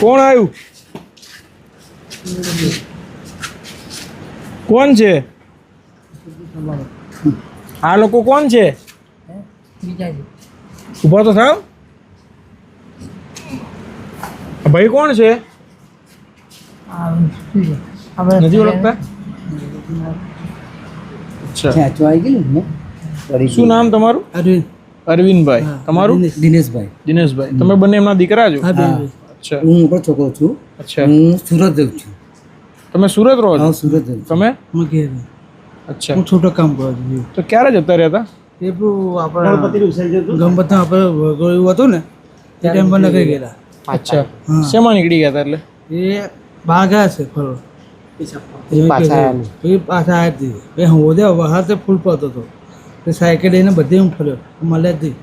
કોણ આવ્યું? કોણ છે? આ લોકો કોણ છે? ઊભા તો થાવ. ભાઈ કોણ છે? નથી ઓળખતા? શું નામ તમારું? અરવિંદ. અરવિંદભાઈ. તમારું? દિનેશભાઈ. દિનેશભાઈ. તમે બંને એમના દીકરા છો? હું મોટો છોકરો છું. અચ્છા. હું સુરત રહું છું. તમે સુરત રહો છો? સુરત રહું તમે? હું ઘેર. અચ્છા. હું છોટો કામ કરું છું. તો ક્યારે જતા રહેતા એ પેલું આપણે ગણપતિ આપણે વગોળ્યું હતું ને તે ટાઈમ પર નગર ગયેલા. અચ્છા. શેમાં નીકળી ગયા હતા એટલે? એ બહાર ગયા છે ફરો. પાછા પછી પાછા આવ્યા હતી હું બહાર ફૂલ પડતો હતો. તે સાયકલ લઈને બધે હું ફર્યો. મળ્યા જ નહીં.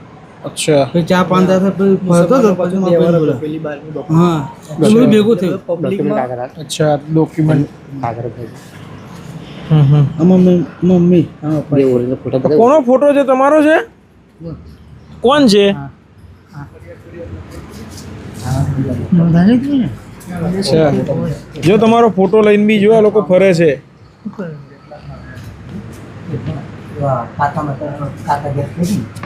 અચ્છા. પછી ચા પાંચ દાડા ફરતો હતો પછી મારા ભાઈને બોલાવ્યો. હા બધું ભેગું થયું. અચ્છા ડોક્યુમેન્ટ હમ હમ. મમ્મી મમ્મી. તો કોનો ફોટો છે? તમારો છે? કોણ છે? અચ્છા. જો તમારો ફોટો લઈને બી જો આ લોકો ફરે છે.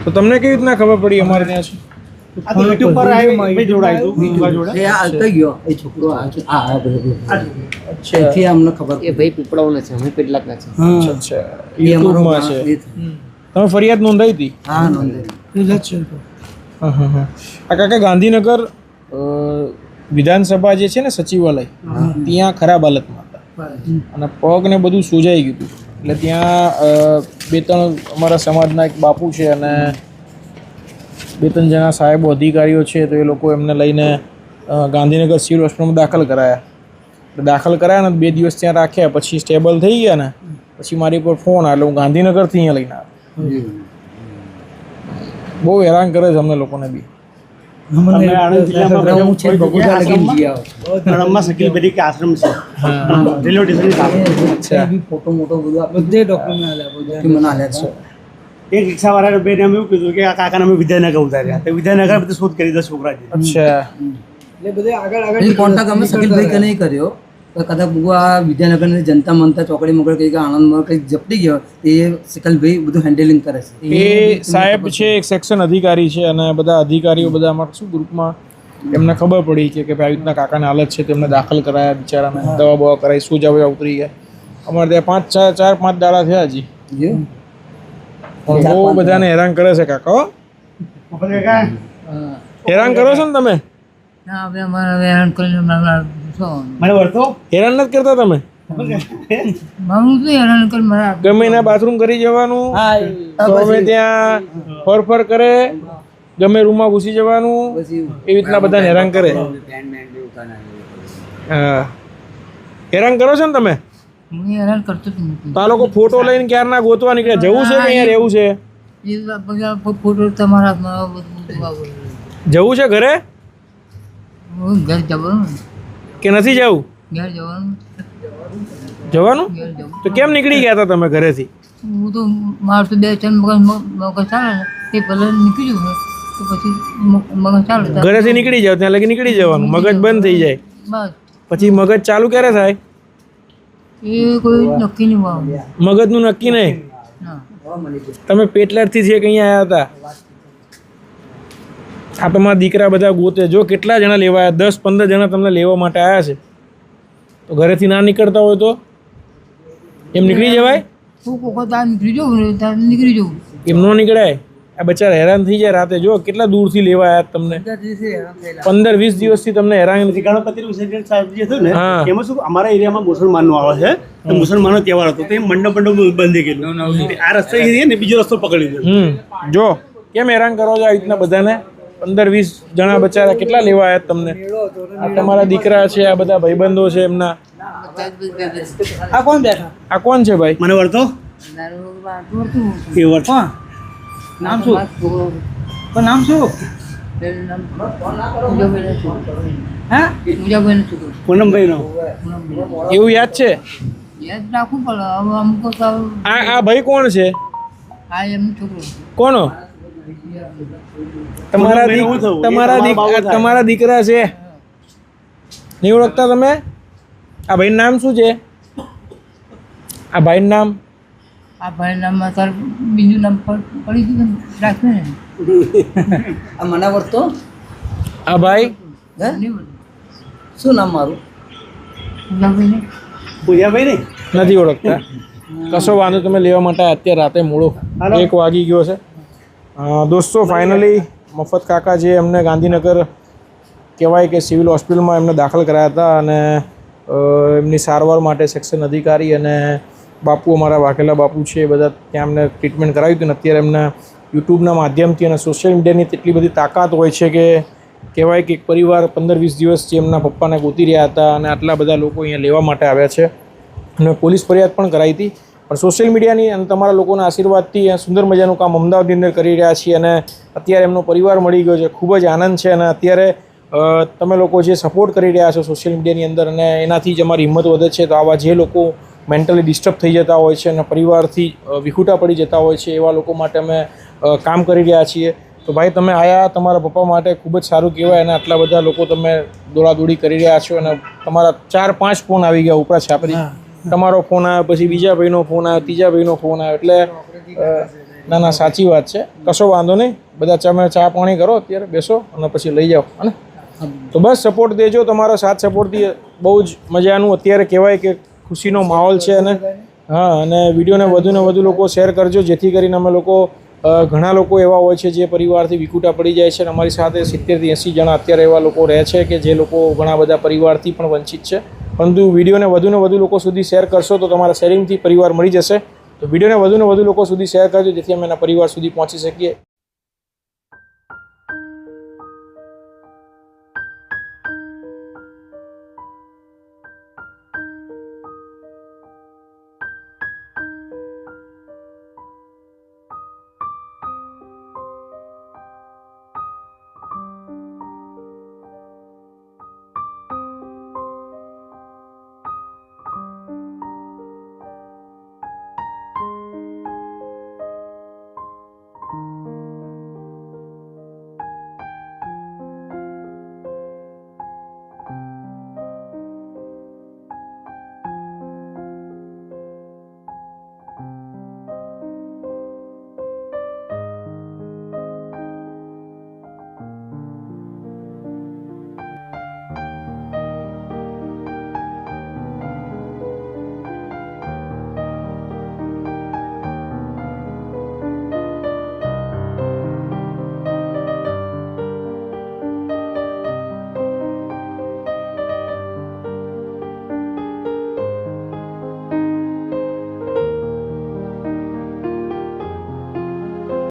તો તમને કેવી રીતના ખબર પડી અમારે ત્યાં છે? યુટ્યુબ પર આવ્યું એ આ આવતો ગયો. એ છોકરો આ આ આ અમને ખબર એ ભાઈ પીપળાઓના છે અમે પેટલાકના છે. અચ્છા એ અમારો છે. તમે ફરિયાદ નોંધાઈ હતી? હા નોંધાઈ. હા હા હા. આ કાકા ગાંધીનગર વિધાનસભા જે છે ને સચિવાલય ત્યાં ખરાબ હાલતમાં હતા. અને પગ ને બધું સોજાઈ ગયું હતું. એટલે ત્યાં બે ત્રણ અમારા સમાજના એક બાપુ છે અને બે ત્રણ જણા સાહેબો અધિકારીઓ છે તો એ લોકો એમને લઈને ગાંધીનગર સિવિલ હોસ્પિટલમાં દાખલ કરાયા. દાખલ કરાયા ને બે દિવસ ત્યાં રાખ્યા પછી સ્ટેબલ થઈ ગયા ને પછી મારી ઉપર ફોન આવ્યો હું ગાંધીનગરથી અહીંયા લઈને આવ્યો. બહુ હેરાન કરે છે અમને લોકોને બી. આશ્રમ છે. રેલવે સ્ટેશનની સામે. અચ્છા. બી ફોટો મોટો બધું બધે ડોક્યુમેન્ટ મને છે. એક બેને અમે એવું કીધું કે આ કાકાને અમે વિદ્યાનગર ઉતાર્યા. તો વિદ્યાનગર બધું શોધ કરી દસ છોકરા અચ્છા. એટલે બધે આગળ આગળ કોન્ટેક્ટ અમે શકીલભાઈ કને નહીં કર્યો? તો કદાચ બહુ આ વિદ્યાનગરની જનતા મનતા ચોકડી મોકલે કંઈક આણંદમાં કંઈક જપટી ગયો એ શકીલભાઈ બધું હેન્ડલિંગ કરે છે. એ સાહેબ છે એક સેક્શન અધિકારી છે અને બધા અધિકારીઓ બધા અમારા શું ગ્રુપમાં એમને ખબર પડી કે કે ભાઈ આવી રીતના કાકાની હાલત છે તેમને દાખલ કરાયા બિચારાને દવા બવા કરાવી સોજા વજા ઉતરી ગયા. અમારે ત્યાં પાંચ ચાર ચાર પાંચ દાડા થયા હજી. બહુ બધાને હેરાન કરે છે કાકા હેરાન કરો છો ને તમે? ના અમે અમારા હેરાન કરીને મને વળતો? હેરાન નથી કરતા તમે? મારું શું હેરાન કરી? મારા ગમે એના બાથરૂમ કરી જવાનું ગમે ત્યાં ફરફર કરે ગમે રૂમમાં ઘૂસી જવાનું એવી રીતના બધાને હેરાન કરે. હા. હેરાન કરો છો ને તમે? હું હેરાન કરતો જ નથી. તો આ લોકો ફોટો લઈને ક્યારના ગોતવા નીકળે? જવું છે કે અહીંયા રહેવું છે? ફોટો તમારા. જવું છે ઘરે? જવાનું. ને. કે નથી જવું? ઘેર જવાનું. જવાનું? તો કેમ નીકળી ગયા હતા તમે ઘરેથી? હું તો મારું તો બે ત્રણ મગજ મગજ ચાલે તે પહેલાં નીકળી જવું તો પછી મગજ ચાલે ઘરેથી નીકળી જાવ ત્યાં લગી નીકળી જવાનું. મગજ બંધ થઈ જાય. બસ. પછી મગજ ચાલુ ક્યારે થાય? એ કોઈ નક્કી નહીં મગજનું નક્કી નહીં? તમે પેટલાદથી છે કે અહીંયા આવ્યા હતા. આ તમારા દીકરા બધા ગોતે. જો કેટલા જણા લેવા આવ્યા? દસ પંદર જણા તમને લેવા માટે આવ્યા છે. તો ઘરેથી ના નીકળતા હોય તો? એમ નીકળી જવાય? હું કોકો તાર નીકળી જવું તાર નીકળી જવું એમ ન નીકળાય? આ બચારા હેરાન થઈ જાય રાતે. જો કેટલા દૂરથી લેવા આવ્યા તમને? પંદર વીસ દિવસથી તમને હેરાન નથી ગણપતિ વિસર્જન હતું ને એમાં શું અમારા એરિયામાં મુસલમાનનો આવે છે. તો મુસલમાનનો તહેવાર હતો. તો એ મંડપ મંડપ બંધ ગયેલું. આ રસ્તે ને બીજો રસ્તો પકડી લીધો જો કેમ હેરાન કરો છો આ રીતના બધાને? પંદર વીસ જણા બચારા કેટલા લેવા આવ્યા તમને? આ તમારા દીકરા છે આ બધા ભાઈબંધો છે એમના. આ કોણ બેઠા? આ કોણ છે ભાઈ? મને વળતો? એ વળતો. નામ શું? પણ નામ શું? હા? પૂનમભાઈ એવું યાદ છે? યાદ રાખવું પડે હવે અમુક આ આ ભાઈ કોણ છે? આ એમનો છોકરો. કોનો? તમારા તમારા તમારા દીકરા છે. નહીં ઓળખતા તમે? આ ભાઈનું નામ શું છે? આ ભાઈનું નામ? આ ભાઈ નામમાં તાર બીજું નામ પડી ગયું રાખે ને આ મને વર્તો આ ભાઈ? શું નામ મારું? પૂજાભાઈ ને? નથી ઓળખતા. કશો વાંધો તમે લેવા માટે અત્યારે રાતે મોડો એક વાગી ગયો છે. દોસ્તો ફાઇનલી મફત કાકા જે એમને ગાંધીનગર કહેવાય કે સિવિલ હોસ્પિટલમાં એમને દાખલ કરાયા હતા અને એમની સારવાર માટે સેક્શન અધિકારી અને બાપુ અમારા વાઘેલા બાપુ છે એ બધા ત્યાં એમને ટ્રીટમેન્ટ કરાવી હતું અને અત્યારે એમને યુટ્યુબના માધ્યમથી અને સોશિયલ મીડિયાની તેટલી બધી તાકાત હોય છે કે કહેવાય કે એક પરિવાર પંદર વીસ દિવસથી એમના પપ્પાને ગોતી રહ્યા હતા અને આટલા બધા લોકો અહીંયા લેવા માટે આવ્યા છે. અને પોલીસ ફરિયાદ પણ કરાવી હતી. પણ સોશિયલ મીડિયાની અને તમારા લોકોના આશીર્વાદથી સુંદર મજાનું કામ અમદાવાદની અંદર કરી રહ્યા છીએ અને અત્યારે એમનો પરિવાર મળી ગયો છે. ખૂબ જ આનંદ છે અને અત્યારે તમે લોકો જે સપોર્ટ કરી રહ્યા છો સોશિયલ મીડિયાની અંદર અને એનાથી જ અમારી હિંમત વધે છે તો આવા જે લોકો મેન્ટલી ડિસ્ટર્બ થઈ જતા હોય છે અને પરિવારથી વિખૂટા પડી જતા હોય છે એવા લોકો માટે અમે કામ કરી રહ્યા છીએ. તો ભાઈ તમે આયા, તમારા પપ્પા માટે ખૂબ જ સારું કહેવાય અને આટલા બધા લોકો તમે દોડાદોડી કરી રહ્યા છો અને તમારા ચાર પાંચ ફોન આવી ગયા ઉપરા છાપરી. તમારો ફોન આવ્યો, પછી બીજા ભાઈનો ફોન આવ્યો, ત્રીજા ભાઈનો ફોન આવ્યો. એટલે ના ના, સાચી વાત છે. કશો વાંધો નહીં. બધા તમે ચા પાણી કરો, અત્યારે બેસો અને પછી લઈ જાઓ અને તો બસ સપોર્ટ દેજો, તમારો સાથ સપોર્ટથી બહુ જ મજાનું અત્યારે કહેવાય કે ખુશીનો માહોલ છે અને હા, અને વિડીયોને વધુને વધુ લોકો શેર કરજો, જેથી કરીને અમે લોકો ઘણા લોકો એવા હોય છે જે પરિવારથી વિકુટા પડી જાય છે અને અમારી સાથે સિત્તેરથી એંસી જણા અત્યારે એવા લોકો રહે છે કે જે લોકો ઘણા બધા પરિવારથી પણ વંચિત છે. પરંતુ વિડીયોને વધુને વધુ લોકો સુધી શેર કરશો તો તમારા શેરિંગથી પરિવાર મળી જશે. તો વિડીયોને વધુને વધુ લોકો સુધી શેર કરજો, જેથી અમે એના પરિવાર સુધી પહોંચી શકીએ.